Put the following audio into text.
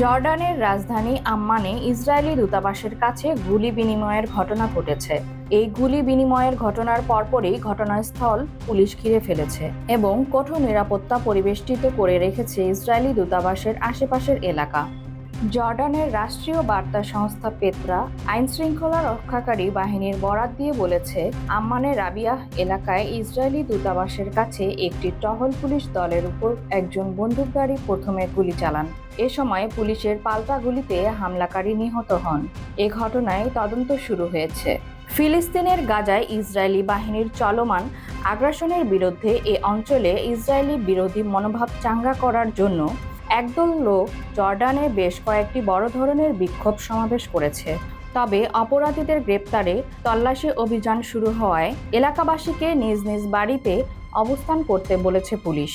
জর্ডানের রাজধানী আম্মানে ইসরায়েলি দূতাবাসের কাছে গুলি বিনিময়ের ঘটনা ঘটেছে। এই গুলি বিনিময়ের ঘটনার পরপরই ঘটনাস্থল পুলিশ ঘিরে ফেলেছে এবং কঠোর নিরাপত্তা পরিবেষ্টিত করে রেখেছে ইসরায়েলি দূতাবাসের আশেপাশের এলাকা। জর্ডানের রাষ্ট্রীয় বার্তা সংস্থা পেত্রা আইন শৃঙ্খলা রক্ষাকারী বাহিনীর বরাত দিয়ে বলেছে আম্মানের রাবিয়াহ এলাকায় ইসরায়েলি দূতাবাসের কাছে একটি টহল পুলিশ দলের উপর একজন বন্দুকধারী প্রথমে গুলি চালান। এ সময় পুলিশের পাল্টা গুলিতে হামলাকারী নিহত হন। এ ঘটনায় তদন্ত শুরু হয়েছে। ফিলিস্তিনের গাজায় ইসরায়েলি বাহিনীর চলমান আগ্রাসনের বিরুদ্ধে এ অঞ্চলে ইসরায়েলি বিরোধী মনোভাব চাঙ্গা করার জন্য একদল লোক জর্ডানে বেশ কয়েকটি বড় ধরনের বিক্ষোভ সমাবেশ করেছে। তবে অপরাধীদের গ্রেপ্তারে তল্লাশি অভিযান শুরু হওয়ায় এলাকাবাসীকে নিজ নিজ বাড়িতে অবস্থান করতে বলেছে পুলিশ।